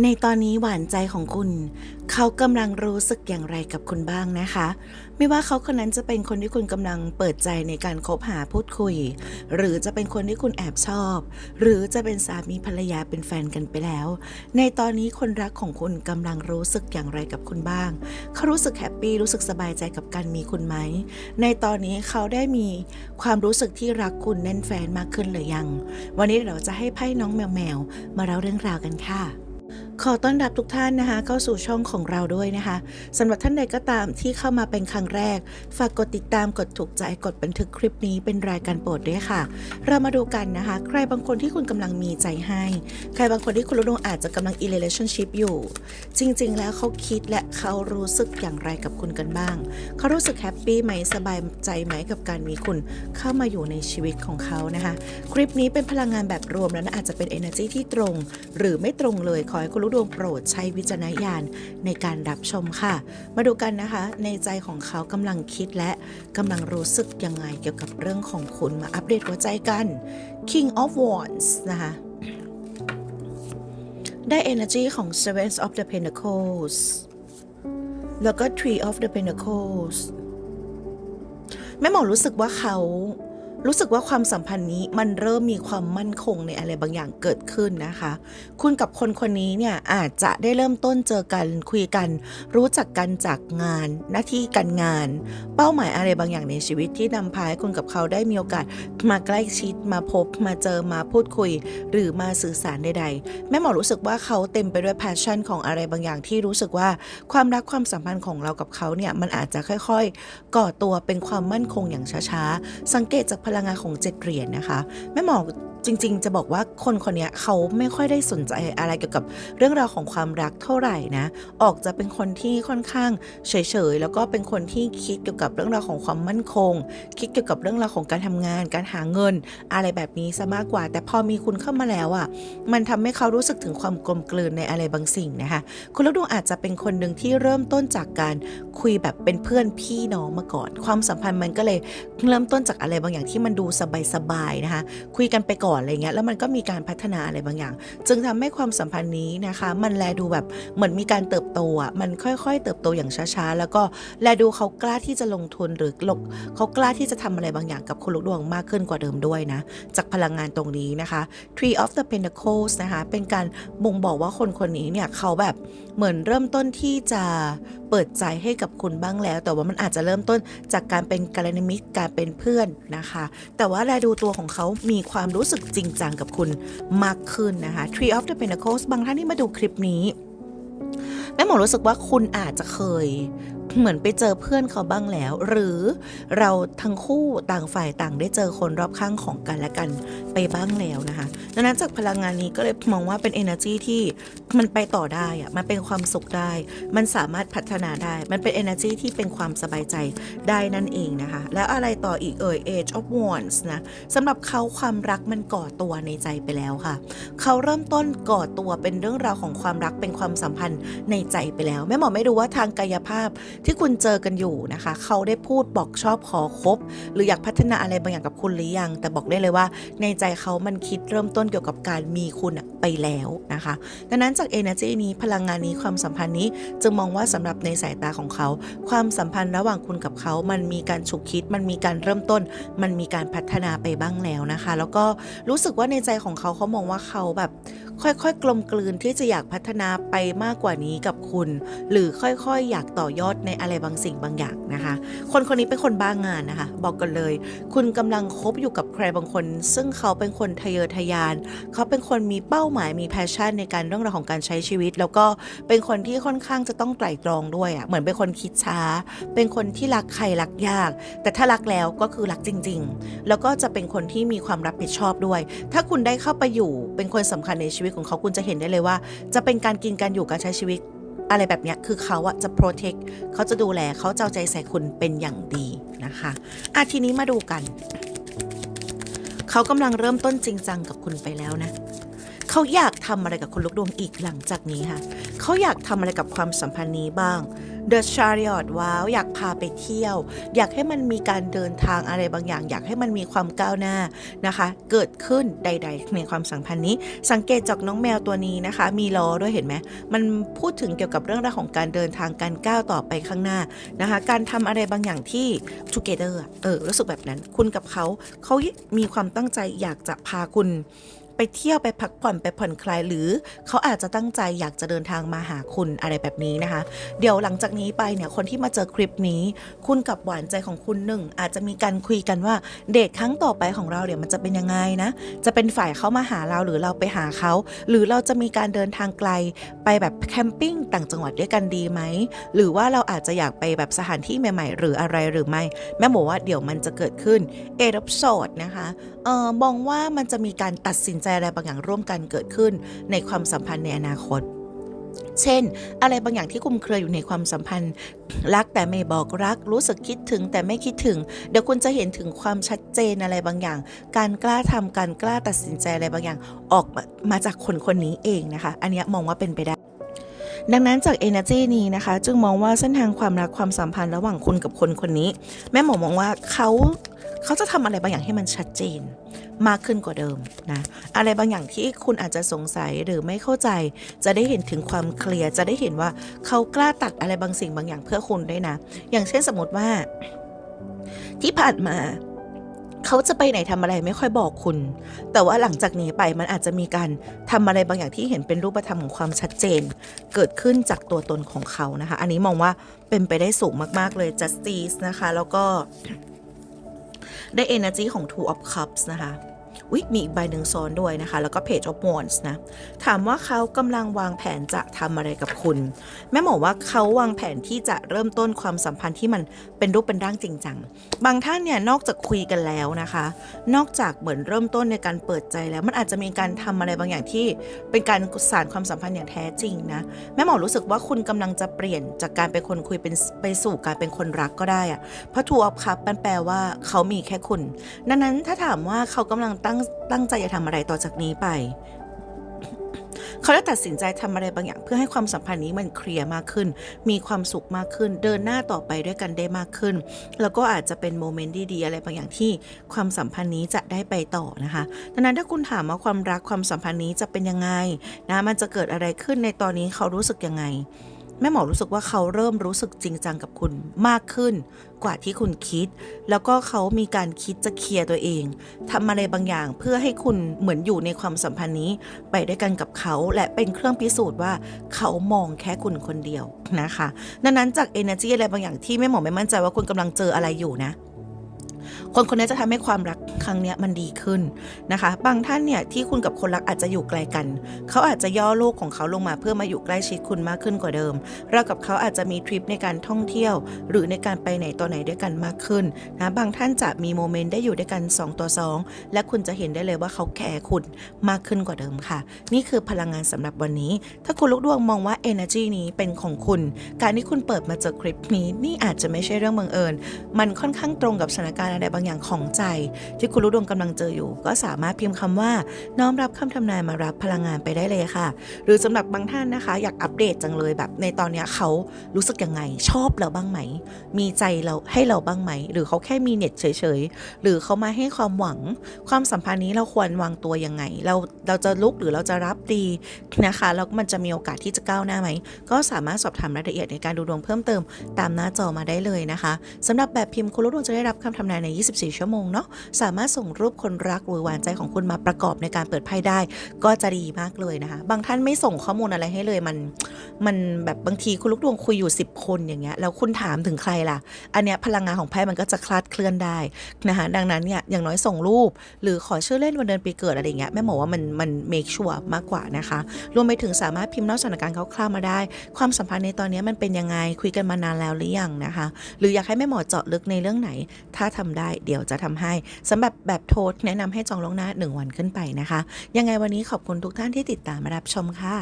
ในตอนนี้หวานใจของคุณ เขากำลังรู้สึกอย่างไรกับคุณบ้างนะคะ ไม่ว่าเขาคนนั้นจะเป็นคนที่คุณกำลังเปิดใจในการคบหาพูดคุย หรือจะเป็นคนที่คุณแอบชอบ หรือจะเป็นสามีภรรยาเป็นแฟนกันไปแล้ว ในตอนนี้คนรักของคุณกำลังรู้สึกอย่างไรกับคุณบ้าง เขารู้สึกแฮปปี้รู้สึกสบายใจกับการมีคุณไหม ในตอนนี้เขาได้มีความรู้สึกที่รักคุณแน่นแฟนมากขึ้นหรือยัง วันนี้เราจะให้ไพ่น้องแมวแมวมาเล่าเรื่องราวกันค่ะ ขอต้อนรับทุกท่านนะคะ เข้าสู่ช่องของเราด้วยนะคะสำหรับท่านใดก็ตามที่เข้ามาเป็นครั้งแรก ฝากกดติดตามกดถูกใจกดบันทึกคลิปนี้เป็นรายการโปรดด้วยค่ะ เรามาดูกันนะคะ ใครบางคนที่คุณกำลังมีใจให้ ใครบางคนที่คุณรู้ดวงอาจจะกำลัง in relationship อยู่ จริง ๆ แล้วเขาคิดและเขารู้สึกอย่างไรกับคุณกันบ้าง เขารู้สึกแฮปปี้ไหมสบายใจไหมกับการมีคุณเข้ามาอยู่ในชีวิตของเขานะคะ คลิปนี้เป็นพลังงานแบบรวมแล้วนะอาจจะเป็น energy ที่ตรง หรือไม่ตรงเลยขอให้คุณรู้ดวงโปรดใช้วิจารณญาณในการรับชมค่ะ มาดูกันนะคะ ในใจของเขากำลังคิดและกำลังรู้สึกยังไงเกี่ยวกับเรื่องของคุณมาอัปเดตหัวใจกัน King of Wands นะคะได้ energy ของ Seven of the Pentacles แล้วก็ Three of the Pentacles แม่หมอรู้สึกว่าเขา รู้สึกว่าความสัมพันธ์นี้มันเริ่มมีความมั่นคงในอะไรบางอย่างเกิดขึ้นนะคะ คุณกับคนคนนี้เนี่ยอาจจะได้เริ่มต้นเจอกันคุยกัน รู้จักกันจากงาน หน้าที่การงาน เป้าหมายอะไรบางอย่างในชีวิตที่นำพาให้คุณกับเขาได้มีโอกาสมาใกล้ชิดมาพบ มาเจอมาพูดคุย หรือมาสื่อสารใดๆแม่หมอรู้สึกว่าเขาเต็มไปด้วย passion ของอะไรบางอย่างที่รู้สึกว่าความรักความสัมพันธ์ของเรากับเขาเนี่ยมันอาจจะค่อย ๆ ก่อตัวเป็นความมั่นคงอย่างช้าๆสังเกตจากพพลังงานของเจ็ดเหรียญนะคะ แม่หมอ จริง ๆ จะบอกว่าคนคนนี้เขาไม่ค่อยได้สนใจอะไรเกี่ยวกับเรื่องราวของความรักเท่าไหร่นะ ออกจะเป็นคนที่ค่อนข้างเฉยๆแล้วก็เป็นคนที่คิดเกี่ยวกับเรื่องราวของความมั่นคง คิดเกี่ยวกับเรื่องราวของการทำงาน การหาเงิน อะไรแบบนี้ซะมากกว่า แต่พอมีคุณเข้ามาแล้วอะ มันทำให้เขารู้สึกถึงความกลมกลืนในอะไรบางสิ่งนะคะ คุณลูกดวงอาจจะเป็นคนหนึ่งที่เริ่มต้นจากการคุยแบบเป็นเพื่อนพี่น้องมาก่อน ความสัมพันธ์มันก็เลยเริ่มต้นจากอะไรบางอย่างที่มันดูสบายๆนะคะ คุยกันไปก่อนอะไรเงี้ยแล้วมันก็มีการพัฒนาอะไรบางอย่าง จึงทำให้ความสัมพันธ์นี้นะคะ มันแลดูแบบเหมือนมีการเติบโตอะมันค่อยๆ เติบโตอย่างช้าๆ แล้วก็แลดูเขากล้าที่จะลงทุนหรือเขากล้าที่จะทำอะไรบางอย่างกับคุณลูกดวงมากขึ้นกว่าเดิมด้วยนะ จากพลังงานตรงนี้นะคะ Tree of the Pentacles นะคะ เป็นการบ่งบอกว่าคนคนนี้เนี่ยเขาแบบเหมือนเริ่มต้นที่จะ เปิดใจให้กับคุณบ้างแล้ว แต่ว่ามันอาจจะเริ่มต้นจากการเป็นกัลยาณมิตรการเป็นเพื่อนนะคะ แต่ว่าแลดูตัวของเขามีความรู้สึกจริงจังกับคุณมากขึ้นนะคะ Tree of the Pentacles บางท่านที่มาดูคลิปนี้แม่หมอรู้สึกว่าคุณอาจจะเคย เหมือนไปเจอเพื่อนเขาบ้างแล้ว หรือเราทั้งคู่ต่างฝ่ายต่างได้เจอคนรอบข้างของกันและกันไปบ้างแล้วนะคะดังนั้นจากพลังงานนี้ก็เลยมองว่าเป็น energy ที่มันไปต่อได้อะมันเป็นความสุขได้ มันสามารถพัฒนาได้ มันเป็น energy ที่เป็นความสบายใจได้นั่นเองนะคะ แล้วอะไรต่ออีกเอ่ย age of wands นะสำหรับเขาความรักมันก่อตัวในใจไปแล้วค่ะ เขาเริ่มต้นก่อตัวเป็นเรื่องราวของความรักเป็นความสัมพันธ์ในใจไปแล้วแม่หมอไม่รู้ว่าทางกายภาพที่คุณเจอกันอยู่นะคะ เขาได้พูดบอกชอบขอคบ หรืออยากพัฒนาอะไรบางอย่างกับคุณหรือยัง แต่บอกได้เลยว่า ในใจเขามันคิดเริ่มต้นเกี่ยวกับการมีคุณไปแล้วนะคะ ดังนั้นจาก energy นี้พลังงานนี้ความสัมพันธ์นี้จึงมองว่าสำหรับในสายตาของเขา ความสัมพันธ์ระหว่างคุณกับเขา มันมีการฉุกคิด มันมีการเริ่มต้น มันมีการพัฒนาไปบ้างแล้วนะคะ แล้วก็รู้สึกว่าในใจของเขาเขามองว่าเขาแบบ ค่อยๆ กลมกลืนที่จะอยากพัฒนาไปมากกว่านี้กับคุณ หรือค่อยๆ อยากต่อยอดในอะไรบางสิ่งบางอย่างนะคะ คนคนนี้เป็นคนบ้างงานนะคะ บอกกันเลย คุณกำลังคบอยู่กับใครบางคน ซึ่งเขาเป็นคนทะเยอทะยาน เขาเป็นคนมีเป้าหมายมีแพชชั่นในการเรื่องราวของการใช้ชีวิต แล้วก็เป็นคนที่ค่อนข้างจะต้องไตร่ตรองด้วยอะ่ะเหมือนเป็นคนคิดช้า เป็นคนที่รักใครรักยาก แต่ถ้ารักแล้วก็คือรักจริง ๆ แล้วก็จะเป็นคนที่มีความรับผิดชอบด้วย ถ้าคุณได้เข้าไปอยู่เป็นคนสำคัญในชีวิตของเขาคุณจะเห็นได้เลยว่า จะเป็นการกินการอยู่การใช้ชีวิต อะไรแบบเนี้ยคือเขาอะจะ protect เขาจะดูแลเขาจะเอาใจใส่คุณเป็นอย่างดีนะคะอะทีนี้มาดูกัน เขากำลังเริ่มต้นจริงจังกับคุณไปแล้วนะ เขาอยากทำอะไรกับคนลูกดวงอีกหลังจากนี้ค่ะ เขาอยากทำอะไรกับความสัมพันธ์นี้บ้าง The Chariot ว้าว อยากพาไปเที่ยว อยากให้มันมีการเดินทางอะไรบางอย่าง อยากให้มันมีความก้าวหน้านะคะ เกิดขึ้นใด ๆ ในความสัมพันธ์นี้ สังเกตจากน้องแมวตัวนี้นะคะ มีล้อด้วยเห็นไหม มันพูดถึงเกี่ยวกับเรื่องราวของการเดินทางการก้าวต่อไปข้างหน้านะคะ การทำอะไรบางอย่างที่ together เออรู้สึกแบบนั้น คุณกับเขาเขามีความตั้งใจอยากจะพาคุณ ไปเที่ยวไปพักผ่อนไปผ่อนคลายหรือเขาอาจจะตั้งใจอยากจะเดินทางมาหาคุณอะไรแบบนี้นะคะ เดี๋ยวหลังจากนี้ไปเนี่ยคนที่มาเจอคลิปนี้ คุณกับหวานใจของคุณหนึ่งอาจจะมีการคุยกันว่าเดทครั้งต่อไปของเราเดี๋ยวมันจะเป็นยังไงนะ จะเป็นฝ่ายเขามาหาเราหรือเราไปหาเขาหรือเราจะมีการเดินทางไกลไปแบบแคมปิ้งต่างจังหวัดด้วยกันดีไหมหรือว่าเราอาจจะอยากไปแบบสถานที่ใหม่ ๆ หรืออะไรหรือไม่แม่บอกว่าเดี๋ยวมันจะเกิดขึ้นเอรับโสดนะคะเออมองว่ามันจะมีการตัดสินใจอะไรบางอย่างร่วมกันเกิดขึ้นในความสัมพันธ์ในอนาคต เช่น อะไรบางอย่างที่คุมเครืออยู่ในความสัมพันธ์ รักแต่ไม่บอกรัก รู้สึกคิดถึงแต่ไม่คิดถึง เดี๋ยวคุณจะเห็นถึงความชัดเจนอะไรบางอย่าง การกล้าทำการกล้าตัดสินใจอะไรบางอย่างออกมาจากคนคนนี้เองนะคะ อันนี้มองว่าเป็นไปได้ดังนั้นจาก Energy นี้นะคะ จึงมองว่าเส้นทางความรักความสัมพันธ์ระหว่างคุณกับคนคนนี้ แม่หมอมองว่าเขา เขาจะทำอะไรบางอย่างให้มันชัดเจน มากขึ้นกว่าเดิมนะ อะไรบางอย่างที่คุณอาจจะสงสัยหรือไม่เข้าใจ จะได้เห็นถึงความเคลียร์ จะได้เห็นว่าเขากล้าตัดอะไรบางสิ่งบางอย่างเพื่อคุณได้นะ อย่างเช่นสมมติว่า ที่ผ่านมาเขาจะไปไหนทำอะไรไม่ค่อยบอกคุณ แต่ว่าหลังจากนี้ไปมันอาจจะมีการทำอะไรบางอย่างที่เห็นเป็นรูปธรรมของความชัดเจน เกิดขึ้นจากตัวตนของเขานะคะ อันนี้มองว่าเป็นไปได้สูงมาก ๆ เลย justice นะคะ แล้วก็ ได้ energy ของ two of cups นะคะ อุ๊ยมีอีกใบหนึ่งซ้อนด้วยนะคะ แล้วก็ page of wands นะ ถามว่าเขากำลังวางแผนจะทำอะไรกับคุณ แม่หมอว่าเขาวางแผนที่จะเริ่มต้นความสัมพันธ์ที่มันเป็นรูปเป็นร่างจริงจัง บางท่านเนี่ยนอกจากคุยกันแล้วนะคะ นอกจากเหมือนเริ่มต้นในการเปิดใจแล้ว มันอาจจะมีการทำอะไรบางอย่างที่เป็นการสานความสัมพันธ์อย่างแท้จริงนะ แม่หมอรู้สึกว่าคุณกำลังจะเปลี่ยนจากการเป็นคนคุยเป็นไปสู่การเป็นคนรักก็ได้อะเพราะทูออฟคัพมันแปลว่าเขามีแค่คุณ ดังนั้นถ้าถามว่าเขากำลังตั้งตั้งใจจะทำอะไรต่อจากนี้ไป เขาได้ตัดสินใจทำอะไรบางอย่าง เพื่อให้ความสัมพันธ์นี้มันเคลียร์มากขึ้น มีความสุขมากขึ้น เดินหน้าต่อไปด้วยกันได้มากขึ้น แล้วก็อาจจะเป็นโมเมนต์ดีๆอะไรบางอย่างที่ความสัมพันธ์นี้จะได้ไปต่อนะคะดังนั้นถ้าคุณถามว่าความรักความสัมพันธ์นี้จะเป็นยังไงนะมันจะเกิดอะไรขึ้นในตอนนี้เขารู้สึกยังไง แม่หมอรู้สึกว่าเขาเริ่มรู้สึกจริงจังกับคุณมากขึ้น กว่าที่คุณคิด แล้วก็เขามีการคิดจะเคลียร์ตัวเองทำอะไรบางอย่างเพื่อให้คุณเหมือนอยู่ในความสัมพันธ์นี้ ไปด้วยกันกับเขาและเป็นเครื่องพิสูจน์ว่าเขามองแค่คุณคนเดียวนะคะ ดังนั้นจาก energy อะไรบางอย่างที่แม่หมอไม่มั่นใจว่าคุณกำลังเจออะไรอยู่นะ คนคนนี้จะทำให้ความรักครั้งนี้มันดีขึ้นนะคะ บางท่านเนี่ยที่คุณกับคนรักอาจจะอยู่ไกลกัน เขาอาจจะย่อโลกของเขาลงมาเพื่อมาอยู่ใกล้ชิดคุณมากขึ้นกว่าเดิม เรากับเขาอาจจะมีทริปในการท่องเที่ยว หรือในการไปไหนต่อไหนด้วยกันมากขึ้นนะ บางท่านจะมีโมเมนต์ได้อยู่ด้วยกัน 2 ต่อ 2 และคุณจะเห็นได้เลยว่าเขาแคร์คุณมากขึ้นกว่าเดิมค่ะ นี่คือพลังงานสำหรับวันนี้ ถ้าคุณลูกดวงมองว่า energy นี้เป็นของคุณ การที่คุณเปิดมาเจอคลิปนี้นี่อาจจะไม่ใช่เรื่องบังเอิญ มันค่อนข้างตรงกับสถานการณ์อะไรบางอย่างของใจ ที่คุณลูกดวงกำลังเจออยู่ ก็สามารถพิมพ์คำว่า น้อมรับคำทำนายมารับพลังงานไปได้เลยค่ะ หรือสำหรับบางท่านนะคะ อยากอัปเดตจังเลยแบบ ในตอนนี้เขารู้สึกยังไง ชอบเราบ้างไหม มีใจเราให้เราบ้างไหม หรือเขาแค่มีเน็ตเฉยๆ หรือเขามาให้ความหวัง ความสัมพันธ์นี้เราควรวางตัวยังไง เราเราจะลุกหรือเราจะรับดีนะคะแล้วมันจะมีโอกาสที่จะก้าวหน้าไหม ก็สามารถสอบถามรายละเอียดในการดูดวงเพิ่มเติมตามหน้าจอมาได้เลยนะคะสำหรับแบบพิมพ์คุณลูกดวงจะได้รับคำทำนายใน24 ชั่วโมงเนาะสามารถส่งรูปคนรักหรือหวานใจของคุณมาประกอบในการเปิดไพ่ได้ ก็จะดีมากเลยนะคะ บางท่านไม่ส่งข้อมูลอะไรให้เลยมันมันแบบบางทีคุณลูกดวงคุยอยู่ 10 คนอย่างเงี้ยแล้วคุณถามถึงใครล่ะ อันเนี้ยพลังงานของไพ่มันก็จะคลาดเคลื่อนได้นะคะดังนั้นเนี่ยอย่างน้อยส่งรูป หรือขอชื่อเล่นวันเดือนปีเกิดอะไรเงี้ยแม่หมอว่ามันมันเมคชัวร์มากกว่านะคะ รวมไปถึงสามารถพิมพ์นอกสถานการณ์คร่าวๆมาได้ ความสัมพันธ์ในตอนนี้มันเป็นยังไงคุยกันมานานแล้วหรือยังนะคะ หรืออยากให้แม่หมอเจาะลึกในเรื่องไหน ถ้าทำได้เดี๋ยวจะทำให้สำหรับแบบโทษแนะนำให้จองล่วงหน้า 1 วันขึ้นไปนะคะ ยังไงวันนี้ขอบคุณทุกท่านที่ติดตามมารับชมค่ะ